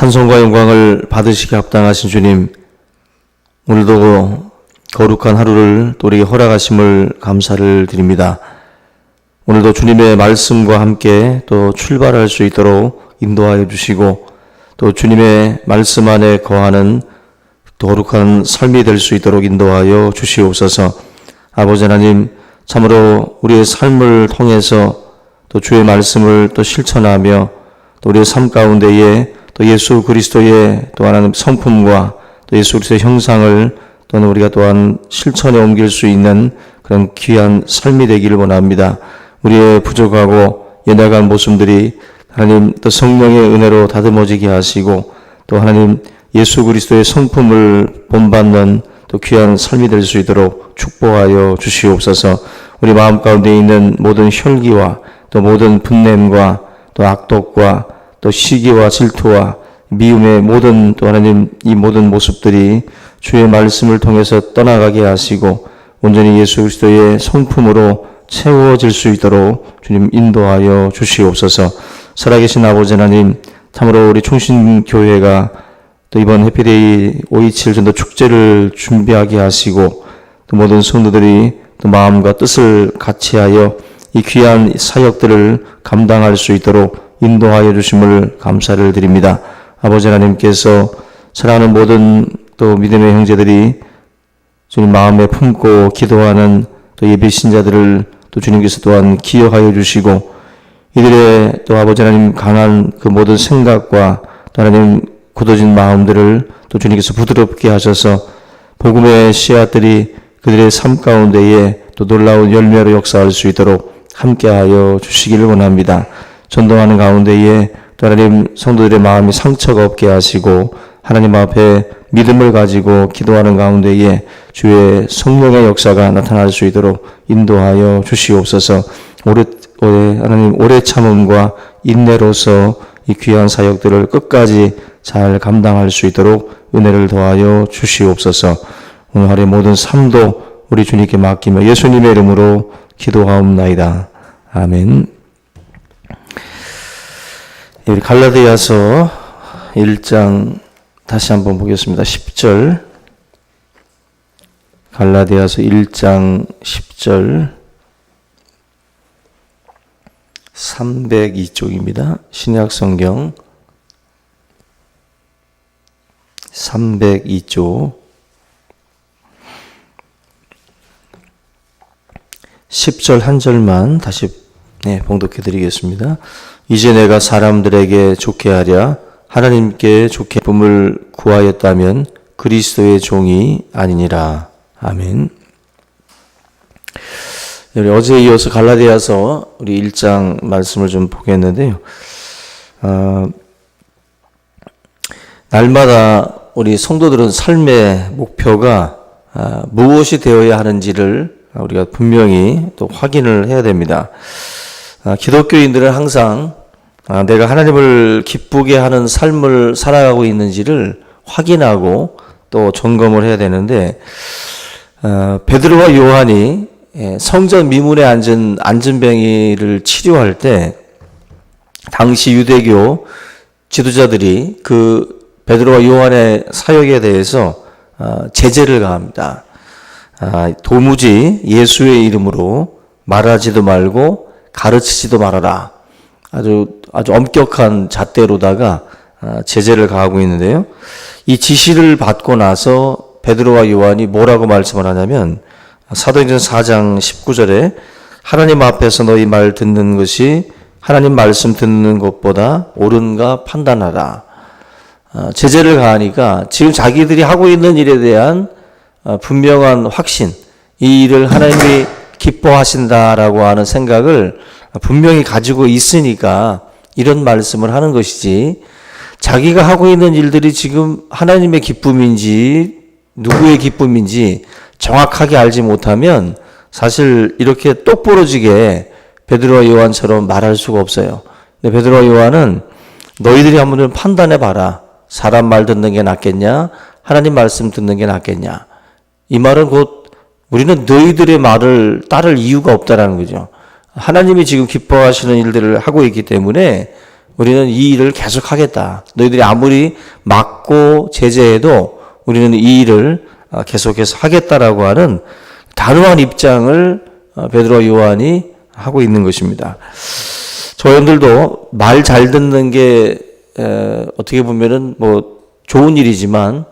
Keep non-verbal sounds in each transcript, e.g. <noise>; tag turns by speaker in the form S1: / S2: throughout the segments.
S1: 찬송과 영광을 받으시기 합당하신 주님, 오늘도 거룩한 하루를 또 우리에게 허락하심을 감사를 드립니다. 오늘도 주님의 말씀과 함께 또 출발할 수 있도록 인도하여 주시고 또 주님의 말씀 안에 거하는 또 거룩한 삶이 될 수 있도록 인도하여 주시옵소서. 아버지 하나님, 참으로 우리의 삶을 통해서 또 주의 말씀을 또 실천하며 또 우리의 삶 가운데에 또 예수 그리스도의 또 하나님 성품과 또 예수 그리스도의 형상을 또는 우리가 또한 실천에 옮길 수 있는 그런 귀한 삶이 되기를 원합니다. 우리의 부족하고 연약한 모습들이 하나님 또 성령의 은혜로 다듬어지게 하시고 또 하나님 예수 그리스도의 성품을 본받는 또 귀한 삶이 될 수 있도록 축복하여 주시옵소서. 우리 마음 가운데 있는 모든 혈기와 또 모든 분냄과 또 악독과 또 시기와 질투와 미움의 모든 또 하나님 이 모든 모습들이 주의 말씀을 통해서 떠나가게 하시고 온전히 예수 그리스도의 성품으로 채워질 수 있도록 주님 인도하여 주시옵소서. 살아계신 아버지 하나님, 참으로 우리 충신교회가 또 이번 해피데이 527 전도 축제를 준비하게 하시고 또 모든 성도들이 또 마음과 뜻을 같이하여 이 귀한 사역들을 감당할 수 있도록 인도하여 주심을 감사를 드립니다. 아버지 하나님께서 사랑하는 모든 또 믿음의 형제들이 주님 마음에 품고 기도하는 또 예배 신자들을 또 주님께서 또한 기억하여 주시고 이들의 또 아버지 하나님 강한 그 모든 생각과 또 하나님 굳어진 마음들을 또 주님께서 부드럽게 하셔서 복음의 씨앗들이 그들의 삶 가운데에 또 놀라운 열매로 역사할 수 있도록 함께하여 주시기를 원합니다. 전도하는 가운데에 또 하나님 성도들의 마음이 상처가 없게 하시고 하나님 앞에 믿음을 가지고 기도하는 가운데에 주의 성령의 역사가 나타날 수 있도록 인도하여 주시옵소서. 오래, 오래 하나님 오래 참음과 인내로서 이 귀한 사역들을 끝까지 잘 감당할 수 있도록 은혜를 더하여 주시옵소서. 오늘 하루의 모든 삶도 우리 주님께 맡기며 예수님의 이름으로 기도하옵나이다. 아멘. 우리 갈라디아서 1장 다시 한번 보겠습니다. 10절. 갈라디아서 1장 10절. 302쪽입니다. 신약 성경 302쪽 10절 한 절만 다시 네, 봉독해 드리겠습니다. 이제 내가 사람들에게 좋게 하랴 하나님께 좋게 품을 구하였다면 그리스도의 종이 아니니라. 아멘. 어제 이어서 갈라디아서 우리 1장 말씀을 좀 보겠는데요. 어, 날마다 우리 성도들은 삶의 목표가 아, 무엇이 되어야 하는지를 우리가 분명히 또 확인을 해야 됩니다. 아, 기독교인들은 항상 아, 내가 하나님을 기쁘게 하는 삶을 살아가고 있는지를 확인하고 또 점검을 해야 되는데 어, 베드로와 요한이 예, 성전 미문에 앉은 안전병이를 치료할 때 당시 유대교 지도자들이 그 베드로와 요한의 사역에 대해서 어, 제재를 가합니다. 아, 도무지 예수의 이름으로 말하지도 말고 가르치지도 말아라. 아주 아주 엄격한 잣대로다가 아, 제재를 가하고 있는데요. 이 지시를 받고 나서 베드로와 요한이 뭐라고 말씀을 하냐면 사도행전 4장 19절에 하나님 앞에서 너희 말 듣는 것이 하나님 말씀 듣는 것보다 옳은가 판단하라. 아, 제재를 가하니까 지금 자기들이 하고 있는 일에 대한 아, 분명한 확신, 이 일을 하나님이 기뻐하신다라고 하는 생각을 분명히 가지고 있으니까 이런 말씀을 하는 것이지 자기가 하고 있는 일들이 지금 하나님의 기쁨인지 누구의 기쁨인지 정확하게 알지 못하면 사실 이렇게 똑부러지게 베드로와 요한처럼 말할 수가 없어요. 근데 베드로와 요한은 너희들이 한번 판단해 봐라. 사람 말 듣는 게 낫겠냐? 하나님 말씀 듣는 게 낫겠냐? 이 말은 곧 우리는 너희들의 말을 따를 이유가 없다라는 거죠. 하나님이 지금 기뻐하시는 일들을 하고 있기 때문에 우리는 이 일을 계속 하겠다. 너희들이 아무리 막고 제재해도 우리는 이 일을 어, 계속해서 하겠다라고 하는 단호한 입장을 어, 베드로 요한이 하고 있는 것입니다. 저희들도 말 잘 듣는 게 에, 어떻게 보면은 뭐 좋은 일이지만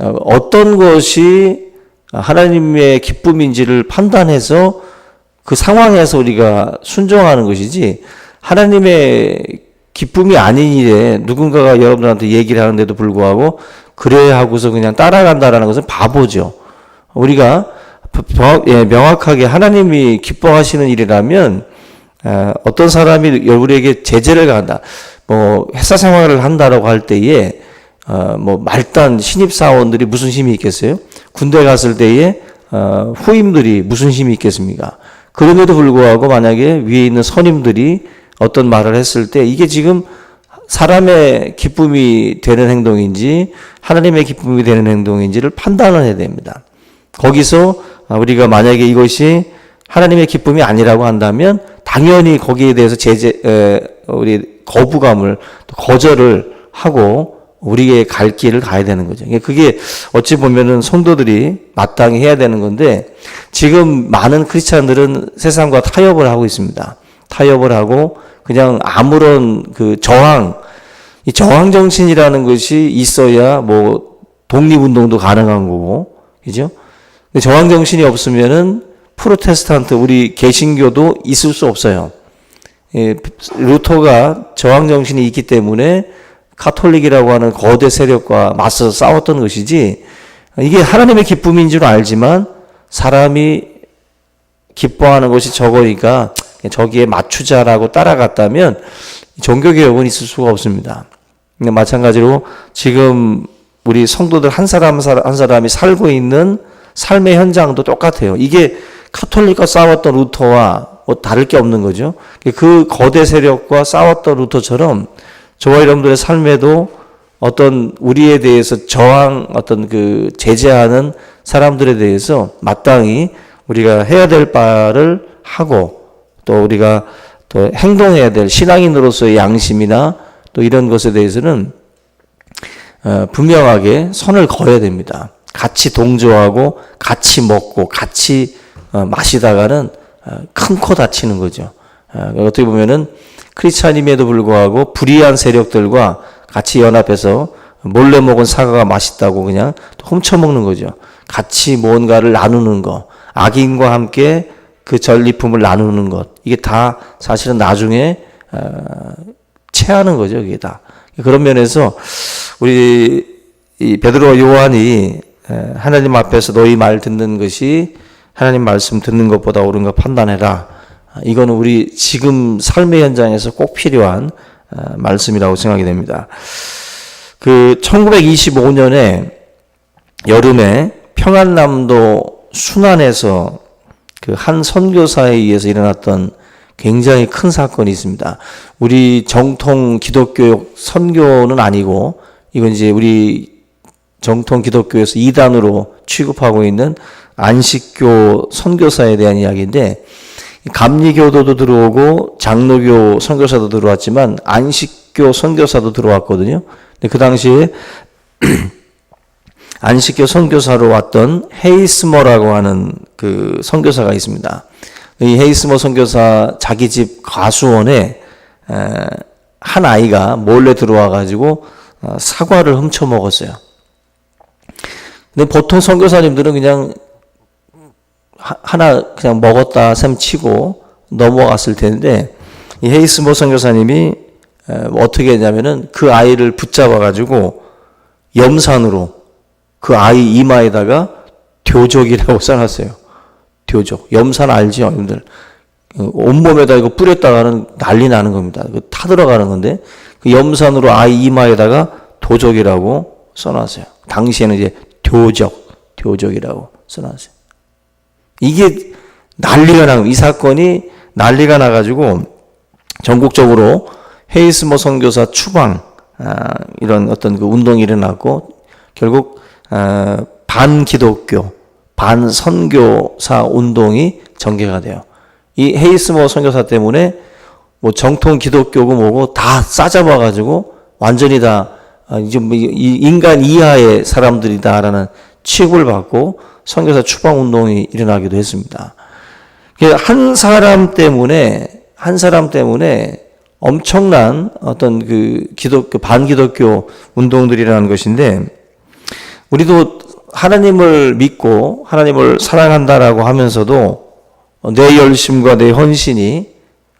S1: 어, 어떤 것이 하나님의 기쁨인지를 판단해서 그 상황에서 우리가 순종하는 것이지 하나님의 기쁨이 아닌 일에 누군가가 여러분들한테 얘기를 하는데도 불구하고 그래 하고서 그냥 따라간다라는 것은 바보죠. 우리가 예, 명확하게 하나님이 기뻐하시는 일이라면 어, 어떤 사람이 우리에게 제재를 가한다. 뭐 회사 생활을 한다라고 할 때에 어, 뭐 말단 신입 사원들이 무슨 힘이 있겠어요? 군대 갔을 때에 어, 후임들이 무슨 힘이 있겠습니까? 그럼에도 불구하고 만약에 위에 있는 선임들이 어떤 말을 했을 때 이게 지금 사람의 기쁨이 되는 행동인지 하나님의 기쁨이 되는 행동인지를 판단을 해야 됩니다. 거기서 우리가 만약에 이것이 하나님의 기쁨이 아니라고 한다면 당연히 거기에 대해서 제재 에, 우리 거부감을 거절을 하고 우리의 갈 길을 가야 되는 거죠. 그게 어찌 보면은 성도들이 마땅히 해야 되는 건데 지금 많은 크리스찬들은 세상과 타협을 하고 있습니다. 타협을 하고 그냥 아무런 그 저항, 이 저항 정신이라는 것이 있어야 뭐 독립운동도 가능한 거고, 그죠? 저항 정신이 없으면은 프로테스탄트 우리 개신교도 있을 수 없어요. 예, 루터가 저항 정신이 있기 때문에 카톨릭이라고 하는 거대 세력과 맞서 싸웠던 것이지 이게 하나님의 기쁨인 줄 알지만 사람이 기뻐하는 것이 적으니까 저기에 맞추자라고 따라갔다면 종교개혁은 있을 수가 없습니다. 마찬가지로 지금 우리 성도들 한 사람 한 사람이 살고 있는 삶의 현장도 똑같아요. 이게 카톨릭과 싸웠던 루터와 뭐 다를 게 없는 거죠. 그 거대 세력과 싸웠던 루터처럼 저와 여러분들의 삶에도 어떤 우리에 대해서 저항, 어떤 그 제재하는 사람들에 대해서 마땅히 우리가 해야 될 바를 하고 또 우리가 또 행동해야 될 신앙인으로서의 양심이나 또 이런 것에 대해서는 어, 분명하게 선을 그어야 됩니다. 같이 동조하고 같이 먹고 같이 어, 마시다가는 어, 큰코 다치는 거죠. 어떻게 보면은 크리스찬임에도 불구하고 불의한 세력들과 같이 연합해서 몰래 먹은 사과가 맛있다고 그냥 훔쳐 먹는 거죠. 같이 뭔가를 나누는 거, 악인과 함께 그 전리품을 나누는 것 이게 다 사실은 나중에 어, 체하는 거죠. 이게 다 그런 면에서 우리 이 베드로 요한이 하나님 앞에서 너희 말 듣는 것이 하나님 말씀 듣는 것보다 옳은 거 판단해라. 이거는 우리 지금 삶의 현장에서 꼭 필요한 어, 말씀이라고 생각이 됩니다. 그 1925년에 여름에 평안남도 순안에서 그 한 선교사에 의해서 일어났던 굉장히 큰 사건이 있습니다. 우리 정통 기독교 선교는 아니고 이건 이제 우리 정통 기독교에서 이단으로 취급하고 있는 안식교 선교사에 대한 이야기인데 감리교도도 들어오고 장로교 선교사도 들어왔지만 안식교 선교사도 들어왔거든요. 근데 그 당시에 <clears throat> 안식교 선교사로 왔던 헤이스머라고 하는 그 선교사가 있습니다. 이 헤이스머 선교사 자기 집 가수원에 한 아이가 몰래 들어와 가지고 어, 사과를 훔쳐 먹었어요. 근데 보통 선교사님들은 그냥 하나 그냥 먹었다 셈 치고 넘어갔을 텐데 이 헤이스 모 선교사님이 어떻게 했냐면은 그 아이를 붙잡아 가지고 염산으로 그 아이 이마에다가 교족이라고 <laughs> 써놨어요. 교족. 염산 알죠, 여러분들? 온몸에다 이거 뿌렸다가는 난리 나는 겁니다. 그 타들어가는 건데, 그 염산으로 아이 이마에다가 도적이라고 써놨어요. 당시에는 이제 교적, 교적이라고 써놨어요. 이게 난리가 나고, 이 사건이 난리가 나가지고, 전국적으로 헤이스모 선교사 추방, 아, 이런 어떤 그 운동이 일어났고, 결국 어, 반기독교, 반선교사 운동이 전개가 돼요. 이 헤이스모 선교사 때문에 뭐 정통 기독교고 뭐고 다 싸잡아 가지고 완전히 다 아, 이제 뭐 인간 이하의 사람들이다라는 취급을 받고 선교사 추방 운동이 일어나기도 했습니다. 그한 사람 때문에 한 사람 때문에 엄청난 어떤 그 기독교 반기독교 운동들이라는 것인데 우리도 하나님을 믿고 하나님을 사랑한다라고 하면서도 내 열심과 내 헌신이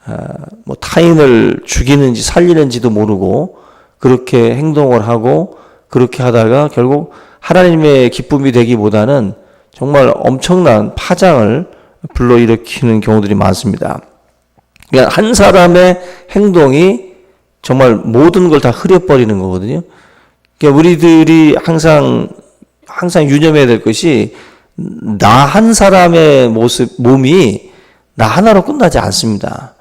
S1: 아, 뭐 타인을 죽이는지 살리는지도 모르고 그렇게 행동을 하고 그렇게 하다가 결국 하나님의 기쁨이 되기보다는 정말 엄청난 파장을 불러일으키는 경우들이 많습니다. 그러니까 한 사람의 행동이 정말 모든 걸 다 흐려버리는 거거든요. 그러니까 우리들이 항상 항상 유념해야 될 것이 나 한 사람의 모습 몸이 나 하나로 끝나지 않습니다.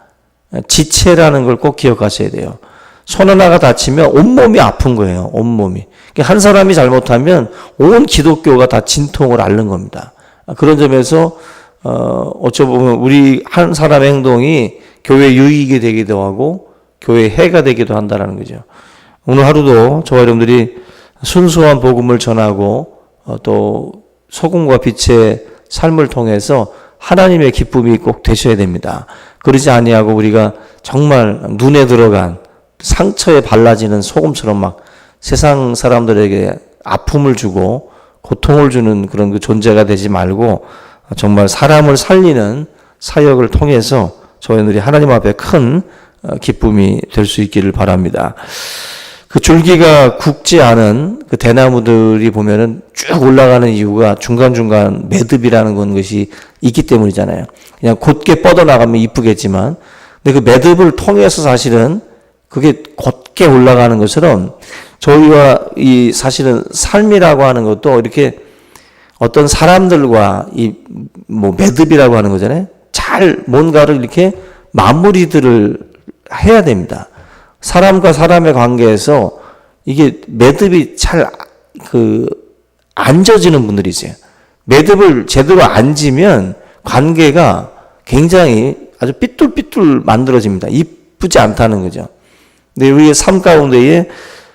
S1: 지체라는 걸 꼭 기억하셔야 돼요. 손 하나가 다치면 온몸이 아픈 거예요. 온몸이. 그러니까 한 사람이 잘못하면 온 기독교가 다 진통을 앓는 겁니다. 그런 점에서 어, 어쩌 보면 우리 한 사람의 행동이 교회 유익이 되기도 하고 교회 해가 되기도 한다라는 거죠. 오늘 하루도 저와 여러분들이 순수한 복음을 전하고 어, 또 소금과 빛의 삶을 통해서 하나님의 기쁨이 꼭 되셔야 됩니다. 그러지 아니하고 우리가 정말 눈에 들어간 상처에 발라지는 소금처럼 막 세상 사람들에게 아픔을 주고 고통을 주는 그런 그 존재가 되지 말고 정말 사람을 살리는 사역을 통해서 저희들이 하나님 앞에 큰 어, 기쁨이 될 수 있기를 바랍니다. 그 줄기가 굵지 않은 그 대나무들이 보면은 쭉 올라가는 이유가 중간중간 매듭이라는 건 것이 있기 때문이잖아요. 그냥 곧게 뻗어나가면 이쁘겠지만, 근데 그 매듭을 통해서 사실은 그게 곧게 올라가는 것처럼 저희와 이 사실은 삶이라고 하는 것도 이렇게 어떤 사람들과 이 뭐 매듭이라고 하는 거잖아요. 잘 뭔가를 이렇게 마무리들을 해야 됩니다. 사람과 사람의 관계에서 이게 매듭이 잘그 앉아지는 분들이 있어요. 매듭을 제대로 앉으면 관계가 굉장히 아주 삐뚤삐뚤 만들어집니다. 이쁘지 않다는 거죠. 근데 우리의 삶 가운데에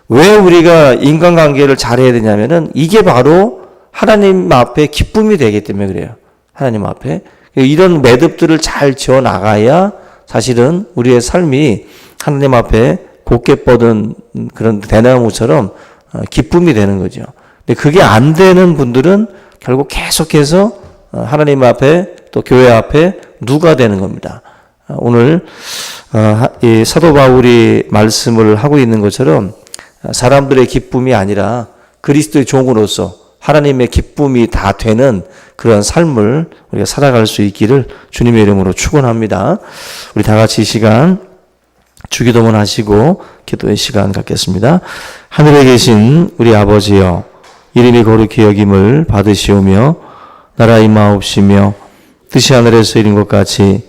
S1: 왜 우리가 인간관계를 잘해야 되냐면은 이게 바로 하나님 앞에 기쁨이 되기 때문에 그래요. 하나님 앞에. 이런 매듭들을 잘 지어 나가야 사실은 우리의 삶이 하나님 앞에 곧게 뻗은 그런 대나무처럼 어, 기쁨이 되는 거죠. 근데 그게 안 되는 분들은 결국 계속해서 어, 하나님 앞에 또 교회 앞에 누가 되는 겁니다. 어, 오늘 이 사도 바울이 말씀을 하고 있는 것처럼 사람들의 기쁨이 아니라 그리스도의 종으로서 하나님의 기쁨이 다 되는 그런 삶을 우리가 살아갈 수 있기를 주님의 이름으로 축원합니다. 우리 다 같이 이 시간 주기도문 하시고 기도의 시간 갖겠습니다. 하늘에 계신 우리 아버지여 이름이 거룩히 여김을 받으시오며 나라 임하옵시며 뜻이 하늘에서 이룬 것 같이